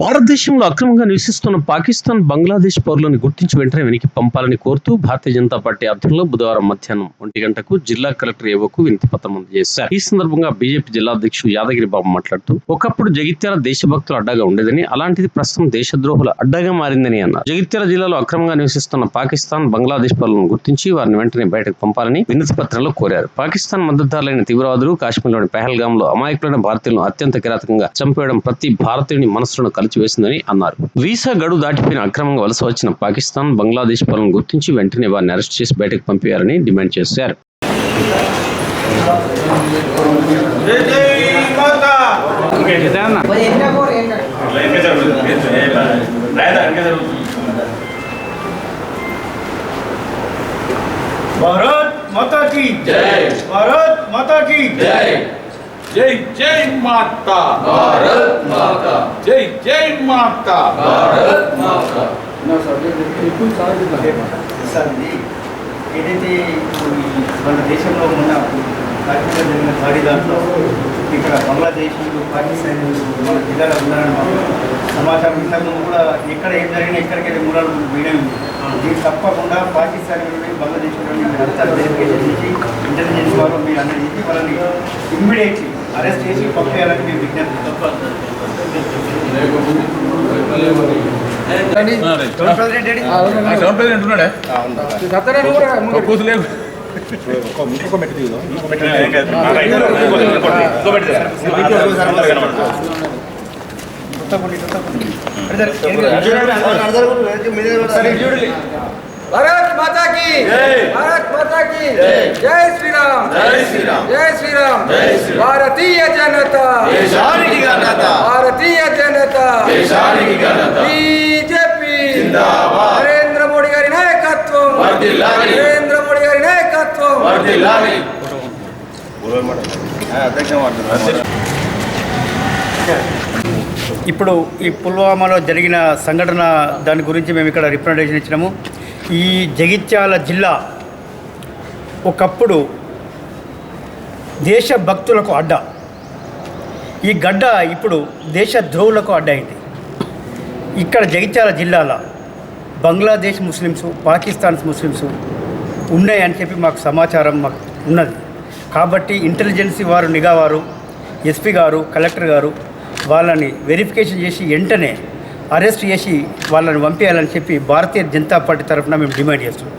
భారతదేశంలో అక్రమంగా నివసిస్తున్న పాకిస్తాన్ బంగ్లాదేశ్ పౌరులను గుర్తించి వెంటనే వెనక్కి పంపాలని కోరుతూ భారతీయ జనతా పార్టీ ఆధ్వర్యంలో బుధవారం మధ్యాహ్నం ఒంటి గంటకు జిల్లా కలెక్టర్ ఏవోకు వినతి పత్రం అందజేశారు. ఈ సందర్భంగా బీజేపీ జిల్లా అధ్యక్షుడు యాదగిరి బాబు మాట్లాడుతూ ఒకప్పుడు జగిత్యాల దేశభక్తుల అడ్డాగా ఉండేదని అలాంటిది ప్రస్తుతం దేశద్రోహుల అడ్డాగా మారిందని అన్నారు. జగిత్యాల జిల్లాలో అక్రమంగా నివసిస్తున్న పాకిస్తాన్ బంగ్లాదేశ్ పౌరులను గుర్తించి వారిని వెంటనే బయటకు పంపాలని వినతి పత్రంలో కోరారు. పాకిస్తాన్ మద్దతుదారులైన తీవ్రవాదులు కాశ్మీర్లోని పెహల్గామ్లో అమాయకులైన భారతీయులను అత్యంత కిరాతకంగా చంపేయడం ప్రతి భారతీయుని మనసులను కాల్చివేసిందని అన్నారు. వీసా గడువు దాటిపోయిన అక్రమంగా వలస వచ్చిన పాకిస్తాన్ బంగ్లాదేశ్ పనులను గుర్తించి వెంటనే వారిని అరెస్ట్ చేసి బయటకు పంపేయాలని డిమాండ్ చేశారు. భారత్ మాతా కీ జై! భారత్ మాతా కీ జై! జై! జై మాతా! భారత్ जय माता भारत माता సార్ ఇది ఏదైతే ఇప్పుడు ఈ మన దేశంలో ఉన్న కాశ్మీర్లో జరిగిన దాడి దాంట్లో ఇక్కడ బంగ్లాదేశ్ పాకిస్తాన్ మన జిల్లాలో ఉన్నారని మాకు సమాచారం ఇంతకుముందు కూడా ఎక్కడ ఏం జరిగినా ఎక్కడికైతే మూలాలు వీడియో ఉంది దీన్ని తప్పకుండా పాకిస్తాన్ నుండి బంగ్లాదేశ్ నుండి మీరంతా వెరిఫికేషన్ చేసి ఇంటెలిజెన్స్ వారు మీరు అందరూ చేసి వాళ్ళని ఇమ్మీడియట్లీ అరెస్ట్ చేసి పంపేయాలని మేము విజ్ఞప్తి ప్రెసిడెంట్ భారత్ మాతా కీ భారత్ మాతా కీ జై శ్రీరామ్. జై శ్రీరామ్. జై శ్రీరామ్. భారతీయ జనతా. నరేంద్ర మోడీ గారి నాయకత్వం. వర్ధిల్లాలి. ఇప్పుడు ఈ పుల్వామాలో జరిగిన సంఘటన దాని గురించి మేము ఇక్కడ రిప్రజెంటేషన్ ఇచ్చినాము. ఈ జగిత్యాల జిల్లా ఒకప్పుడు దేశభక్తులకు అడ్డ. ఈ గడ్డ ఇప్పుడు దేశ ద్రోవులకు అడ్డ అయింది ఇక్కడ జగిత్యాల జిల్లాలో బంగ్లాదేశ్ ముస్లిమ్స్ పాకిస్తాన్ ముస్లిమ్స్ ఉన్నాయని చెప్పి మాకు సమాచారం మాకు ఉన్నది. కాబట్టి ఇంటెలిజెన్సీ వారు నిఘా వారు ఎస్పీ గారు కలెక్టర్ గారు వాళ్ళని వెరిఫికేషన్ చేసి వెంటనే అరెస్ట్ చేసి వాళ్ళని పంపించాలని చెప్పి భారతీయ జనతా పార్టీ తరఫున మేము డిమాండ్ చేస్తున్నాం.